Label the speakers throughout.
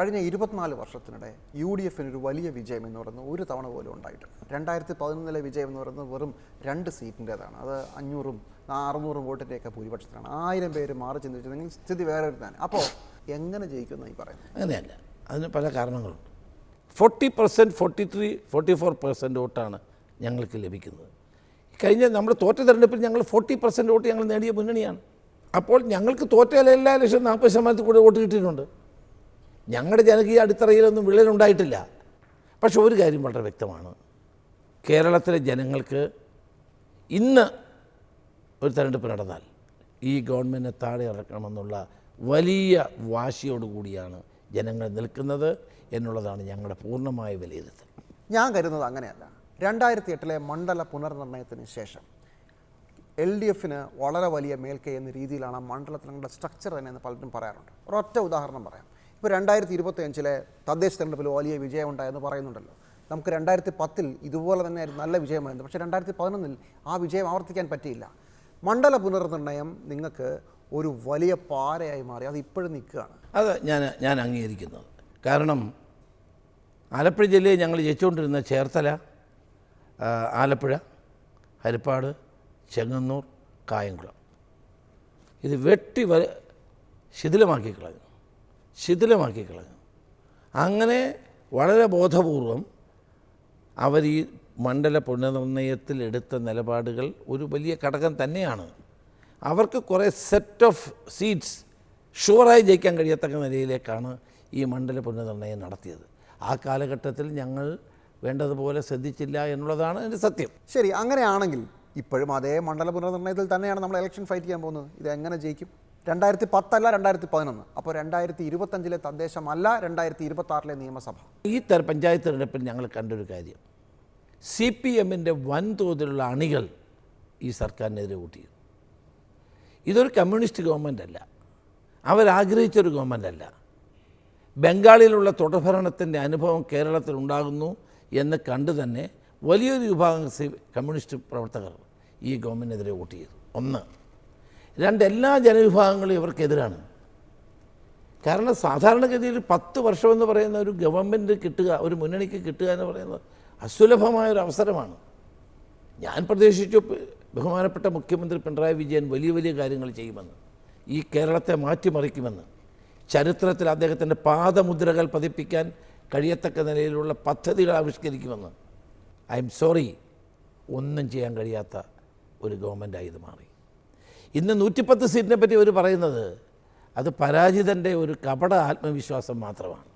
Speaker 1: കഴിഞ്ഞ ഇരുപത്തിനാല് വർഷത്തിനിടെ യു ഡി എഫിന് ഒരു വലിയ വിജയം എന്ന് പറയുന്നത് ഒരു തവണ പോലും ഉണ്ടായിട്ടില്ല. രണ്ടായിരത്തി പതിനൊന്നിലെ വിജയം എന്ന് പറയുന്നത് വെറും രണ്ട് സീറ്റിന്റേതാണ്. അത് അഞ്ഞൂറും അറുന്നൂറും വോട്ടിന്റെയൊക്കെ ഭൂരിപക്ഷത്തിലാണ്. ആയിരം പേര് മാറി ചിന്തിച്ചിരുന്നെങ്കിൽ സ്ഥിതി വേറെ ഒരു തന്നെ അപ്പോൾ എങ്ങനെ ജയിക്കുന്ന ഈ പറയുന്നത്?
Speaker 2: അങ്ങനെയല്ല. അതിന് പല കാരണങ്ങളുണ്ട്. Forty percent forty three forty four percent വോട്ടാണ് ഞങ്ങൾക്ക് ലഭിക്കുന്നത്. കഴിഞ്ഞ നമ്മൾ തോറ്റ തെരഞ്ഞെടുപ്പിൽ ഞങ്ങൾ ഫോർട്ടി പെർസെന്റ് വോട്ട് ഞങ്ങൾ നേടിയ മുന്നണിയാണ്. അപ്പോൾ ഞങ്ങൾക്ക് തോറ്റ എല്ലാ ലക്ഷം നാൽപ്പത് ശതമാനത്തിൽ കൂടെ വോട്ട് കിട്ടിയിട്ടുണ്ട്. ഞങ്ങളുടെ ജനകീയ അടിത്തറയിലൊന്നും വിള്ളലുണ്ടായിട്ടില്ല. പക്ഷെ ഒരു കാര്യം വളരെ വ്യക്തമാണ്. കേരളത്തിലെ ജനങ്ങൾക്ക് ഇന്ന് ഒരു തെരഞ്ഞെടുപ്പ് നടന്നാൽ ഈ ഗവൺമെന്റിനെ താഴെ ഇറക്കണമെന്നുള്ള വലിയ വാശിയോടുകൂടിയാണ് ജനങ്ങൾ നിൽക്കുന്നത് എന്നുള്ളതാണ് ഞങ്ങളുടെ പൂർണമായ വിലയിരുത്തൽ.
Speaker 1: ഞാൻ കരുതുന്നത് അങ്ങനെയല്ല. രണ്ടായിരത്തി എട്ടിലെ മണ്ഡല പുനർനിർണയത്തിന് ശേഷം എൽ ഡി എഫിന് വളരെ വലിയ മേൽക്കൈ എന്ന രീതിയിലാണ് മണ്ഡലത്തിലുള്ള സ്ട്രക്ചർ തന്നെ എന്ന് പലരും പറയാറുണ്ട്. ഒരൊറ്റ ഉദാഹരണം പറയാം. ഇപ്പോൾ രണ്ടായിരത്തി ഇരുപത്തി അഞ്ചിലെ തദ്ദേശ തെരഞ്ഞെടുപ്പിൽ വലിയ വിജയം ഉണ്ടായെന്ന് പറയുന്നുണ്ടല്ലോ. നമുക്ക് രണ്ടായിരത്തി പത്തിൽ ഇതുപോലെ തന്നെ നല്ല വിജയമായിരുന്നു. പക്ഷേ രണ്ടായിരത്തി പതിനൊന്നിൽ ആ വിജയം ആവർത്തിക്കാൻ പറ്റിയില്ല. മണ്ഡല പുനർനിർണയം നിങ്ങൾക്ക് ഒരു വലിയ പാരയായി മാറി. അത് ഇപ്പോഴും നിൽക്കുകയാണ്.
Speaker 2: അത് ഞാൻ ഞാൻ അംഗീകരിക്കുന്നത് കാരണം ആലപ്പുഴ ജില്ലയിൽ ഞങ്ങൾ ജയിച്ചുകൊണ്ടിരുന്ന ചേർത്തല ആലപ്പുഴ ഹരിപ്പാട് ചെങ്ങന്നൂർ കായംകുളം. ഇത് വെട്ടി ശിഥിലമാക്കി കളഞ്ഞു ശിഥിലമാക്കി കളഞ്ഞു. അങ്ങനെ വളരെ ബോധപൂർവം അവർ ഈ മണ്ഡല പുനർനിർണയത്തിൽ എടുത്ത നിലപാടുകൾ ഒരു വലിയ ഘടകം തന്നെയാണ്. അവർക്ക് കുറേ സെറ്റ് ഓഫ് സീറ്റ്സ് ഷുവറായി ജയിക്കാൻ കഴിയത്തക്ക നിലയിലേക്കാണ് ഈ മണ്ഡല പുനർനിർണയം നടത്തിയത്. ആ കാലഘട്ടത്തിൽ ഞങ്ങൾ വേണ്ടതുപോലെ ശ്രദ്ധിച്ചില്ല എന്നുള്ളതാണ് എന്റെ സത്യം.
Speaker 1: ശരി അങ്ങനെയാണെങ്കിൽ ഇപ്പോഴും അതേ മണ്ഡല പുനർനിർണയത്തിൽ തന്നെയാണ് നമ്മൾ ഇലക്ഷൻ ഫൈറ്റ് ചെയ്യാൻ പോകുന്നത്. ഇത് എങ്ങനെ ജയിക്കും? രണ്ടായിരത്തി പത്തല്ല രണ്ടായിരത്തി പതിനൊന്ന് അപ്പോൾ രണ്ടായിരത്തി ഇരുപത്തഞ്ചിലെ തദ്ദേശമല്ല രണ്ടായിരത്തി ഇരുപത്തി ആറിലെ നിയമസഭ.
Speaker 2: ഈ പഞ്ചായത്ത് തിരഞ്ഞെടുപ്പിൽ ഞങ്ങൾ കണ്ടൊരു കാര്യം. സി പി എമ്മിന്റെ വൻതോതിലുള്ള അണികൾ ഈ സർക്കാരിനെതിരെ കൂട്ടി ഇതൊരു കമ്മ്യൂണിസ്റ്റ് ഗവൺമെന്റ് അല്ല അവരാഗ്രഹിച്ചൊരു ഗവൺമെന്റ് അല്ല ബംഗാളിലുള്ള തുടർഭരണത്തിന്റെ അനുഭവം കേരളത്തിൽ ഉണ്ടാകുന്നു എന്ന് കണ്ടു തന്നെ വലിയൊരു വിഭാഗം കമ്മ്യൂണിസ്റ്റ് പ്രവർത്തകർ ഈ ഗവൺമെന്റിനെതിരെ വോട്ട് ചെയ്തു. ഒന്ന്. രണ്ട് എല്ലാ ജനവിഭാഗങ്ങളും ഇവർക്കെതിരാണ്. കാരണം സാധാരണഗതിയിൽ പത്ത് വർഷമെന്ന് പറയുന്ന ഒരു ഗവൺമെന്റ് കിട്ടുക ഒരു മുന്നണിക്ക് കിട്ടുക എന്ന് പറയുന്നത് അസുലഭമായ ഒരു അവസരമാണ്. ഞാൻ പ്രതീക്ഷിച്ചു ബഹുമാനപ്പെട്ട മുഖ്യമന്ത്രി പിണറായി വിജയൻ വലിയ വലിയ കാര്യങ്ങൾ ചെയ്യുമെന്ന് ഈ കേരളത്തെ മാറ്റിമറിക്കുമെന്ന് ചരിത്രത്തിൽ അദ്ദേഹത്തിന്റെ പാദമുദ്രകൾ പതിപ്പിക്കാൻ കഴിയത്തക്ക നിലയിലുള്ള പദ്ധതികൾ ആവിഷ്കരിക്കുമെന്ന്. ഐ എം സോറി ഒന്നും ചെയ്യാൻ കഴിയാത്ത ഒരു ഗവൺമെന്റായി ഇത് മാറി. ഇന്ന് നൂറ്റിപ്പത്ത് സീറ്റിനെ പറ്റി അവർ പറയുന്നത് അത് പരാജിതന്റെ ഒരു കപട ആത്മവിശ്വാസം മാത്രമാണ്.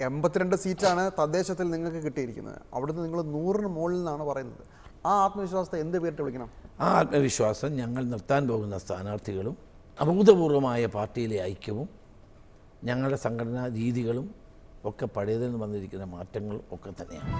Speaker 1: എൺപത്തിരണ്ട് സീറ്റാണ് തദ്ദേശത്തിൽ നിങ്ങൾക്ക് കിട്ടിയിരിക്കുന്നത്. അവിടുന്ന് നിങ്ങൾ നൂറിന് മുകളിൽ നിന്നാണ് പറയുന്നത്. ആ ആത്മവിശ്വാസത്തെ എന്ത് പേരിട്ട് വിളിക്കണം?
Speaker 2: ആ ആത്മവിശ്വാസം ഞങ്ങൾ നിർത്താൻ പോകുന്ന സ്ഥാനാർത്ഥികളും അഭൂതപൂർവമായ പാർട്ടിയിലെ ഐക്യവും ഞങ്ങളുടെ സംഘടനാ രീതികളും ഒക്കെ പഴയതിൽ നിന്ന് വന്നിരിക്കുന്ന മാറ്റങ്ങൾ ഒക്കെ തന്നെയാണ്.